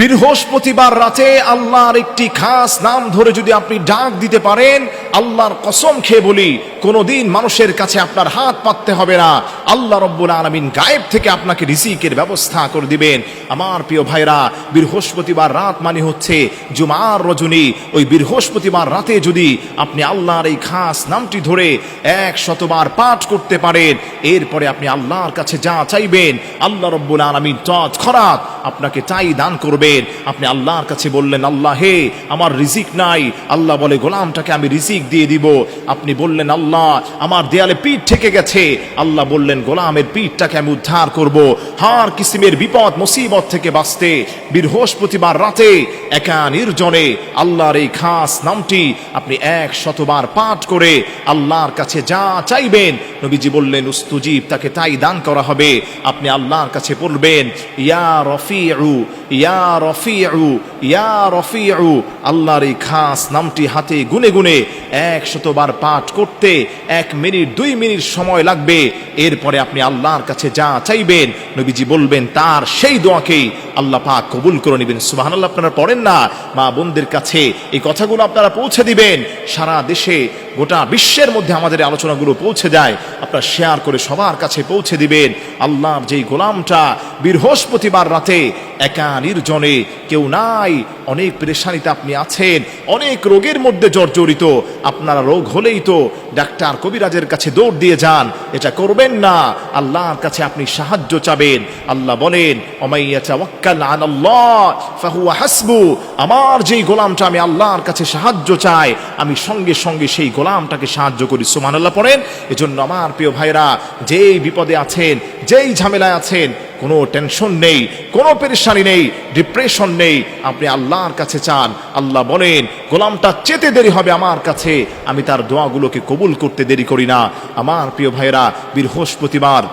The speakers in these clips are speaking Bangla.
বৃহস্পতিবার রাতে আল্লাহর একটি খাস নাম ধরে যদি আপনি ডাক দিতে পারেন আল্লাহর কসম খেয়ে বলি, কোনোদিন মানুষের কাছে আপনার হাত পাততে হবে না। আল্লাহ রব্বুল আলমিন গায়েব থেকে আপনাকে রিজিকের ব্যবস্থা করে দিবেন। আমার প্রিয় ভাইরা, বৃহস্পতিবার রাত মানে হচ্ছে জুমার রজনী। ওই বৃহস্পতিবার রাতে যদি আপনি আল্লাহর এই খাস নামটি ধরে এক শতবার পাঠ করতে পারেন, এরপরে আপনি আল্লাহর কাছে যা চাইবেন, আল্লাহ রব্বুল আলমিন তৎক্ষণাৎ আপনাকে তাই দান করবেন। আপনি আল্লাহর কাছে বললেন, আল্লাহ হে, আমার রিজিক নাই। আল্লাহ বলে, গোলামটাকে আমি রিজিক দিয়ে দিব। আপনি বললেন, আল্লাহ, আমার দেয়ালে পিঠ থেকে গেছে। আল্লাহ বললেন, গোলামের পিঠটাকে আমি উদ্ধার করব। হার কিসিমের বিপদ, মুসিবত থেকে বাঁচতে বৃহস্পতিবার রাতে একা নির্জনে আল্লাহর এই খাস নামটি আপনি এক শতবার পাঠ করে আল্লাহর কাছে যা চাইবেন নবীজি বললেন, উস্তুজিব, তাকে তাই দান করা হবে। আপনি আল্লাহর কাছে বলবেন ইয়া রফিউ ইয়া রফিউ ইয়া রফিউ। আল্লাহর এই খাস নামটি হাতে গুনে গুনে এক শতবার পাঠ করতে এক মিনিট, দুই মিনিট সময় লাগবে। এরপরে আপনি আল্লাহর কাছে যা চাইবেন, নবীজি বলবেন, তার সেই দোয়াকেই আল্লাহ পাক কবুল করে নেবেন। সুবাহান আল্লাহ আপনারা পড়েন না? মা বোনদের কাছে এই কথাগুলো আপনারা পৌঁছে দিবেন। সারা দেশে, গোটা বিশ্বের মধ্যে আমাদের আলোচনাগুলো পৌঁছে যায়। আপনারা শেয়ার করে সবার কাছে পৌঁছে দিবেন। আল্লাহ যেই গোলামটা বৃহস্পতিবার রাতে একা নির্জনে কেউ নাই, অনেক পেরেশানিতে আপনি আছেন, অনেক রোগের মধ্যে জর্জরিত, আপনারা রোগ হলেই তো ডাক্তার কবিরাজের কাছে দৌড় দিয়ে যান, এটা করবেন না, আল্লাহর কাছে আপনি সাহায্য চাবেন, আল্লাহ বলেন হাসবু আমার যেই গোলামটা আমি আল্লাহর কাছে সাহায্য চাই, আমি সঙ্গে সঙ্গে সেই গোলামটাকে সাহায্য করি, সুবহানাল্লাহ পড়েন, এজন্য আমার প্রিয় ভাইরা যেই বিপদে আছেন, যেই ঝামেলায় আছেন কোনো টেনশন নেই, কোনো পেরেশানি নেই ডিপ্রেশন নেই। আপনি আল্লাহর কাছে চান, আল্লাহ বলেন, গোলামটা চেতে দেরি হবে আমার কাছে, আমি তার দোয়াগুলোকে কবুল করতে দেরি করি না। আমার প্রিয় ভাইরা বৃহস্পতিবার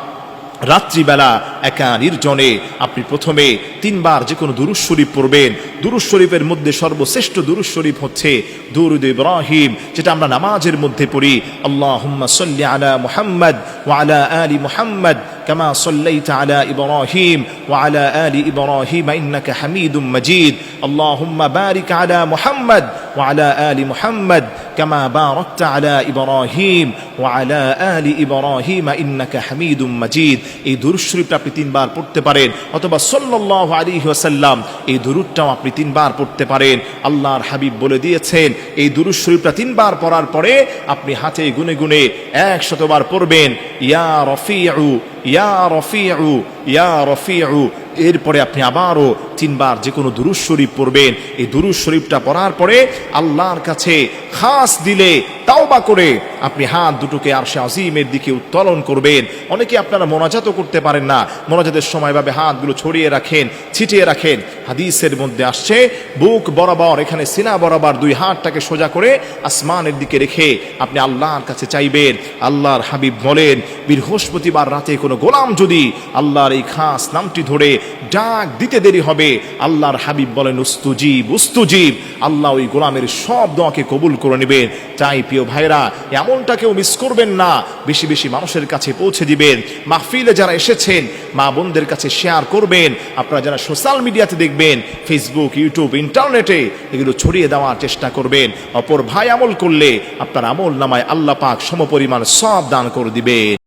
রাত্রিবেলা একা নির্জনে আপনি প্রথমে তিনবার যে কোনো দুরুজ শরীফ পড়বেন। দুরুজ শরীফের মধ্যে সর্বশ্রেষ্ঠ দুরুজ শরীফ হচ্ছে দুরুদ ইব্রাহিম, যেটা আমরা নামাজের মধ্যে পড়ি। আল্লাহ সাল্লি আলা মুহাম্মদ ওয়া আলা আলি মুহাম্মদ كما صليت على ابراهيم وعلى ال ابراهيم انك حميد مجيد اللهم بارك على محمد وعلى ال محمد كما باركت على ابراهيم وعلى ال ابراهيم انك حميد مجيد এই দুরূদ শরীফটা আপনি তিনবার পড়তে পারেন অথবা সাল্লাল্লাহু আলাইহি ওয়াসাল্লাম এই দুরূদটাও আপনি তিনবার পড়তে পারেন আল্লাহর হাবিব বলে দিয়েছেন এই দুরূদ শরীফটা তিনবার পড়ার পরে আপনি হাতে গুনে গুনে এক শতবার পড়বেন ইয়া রফিউ ইয়া রফিউ ইয়া রফিউ এরপরে আপনি আবারও তিনবার যে কোনো দুরুজ শরীফ পড়বেন। এই দুরুজ শরীফটা পড়ার পরে আল্লাহর কাছে খাস দিলে তাওবা করে আপনি হাত দুটোকে আর সে আজিমের দিকে উত্তোলন করবেন। অনেকে আপনারা মোনাজাতও করতে পারেন না। মোনাজাতের সময় ভাবে হাতগুলো ছড়িয়ে রাখেন, ছিটিয়ে রাখেন। হাদিসের মধ্যে আসছে, বুক বরাবর, এখানে সিনা বরাবর দুই হাতটাকে সোজা করে আসমানের দিকে রেখে আপনি আল্লাহর কাছে চাইবেন। আল্লাহর হাবিব বলেন, বৃহস্পতিবার রাতে কোনো গোলাম যদি আল্লাহর এই খাস নামটি ধরে ডাক দিতে দেরি হবে। আল্লাহর হাবিব বলেন, উস্তুজিব উস্তুজিব। আল্লাহ ওই গোলামের সব দোয়াকে কবুল করে নেবেন। তাই প্রিয় ভাইরা এমনটা কেউ মিস করবেন না। বেশি বেশি মানুষের কাছে পৌঁছে দিবেন। মাহফিলে যারা এসেছেন, মা বোনদের কাছে শেয়ার করবেন। আপনারা যারা সোশ্যাল মিডিয়াতে দেখবেন ফেসবুক ইউটিউব ইন্টারনেটে এগুলো ছড়িয়ে দেওয়ার চেষ্টা করবেন। অপর ভাই আমল করলে আপনার আমল নামায় আল্লাহ পাক সমপরিমাণ সব দান করে দিবে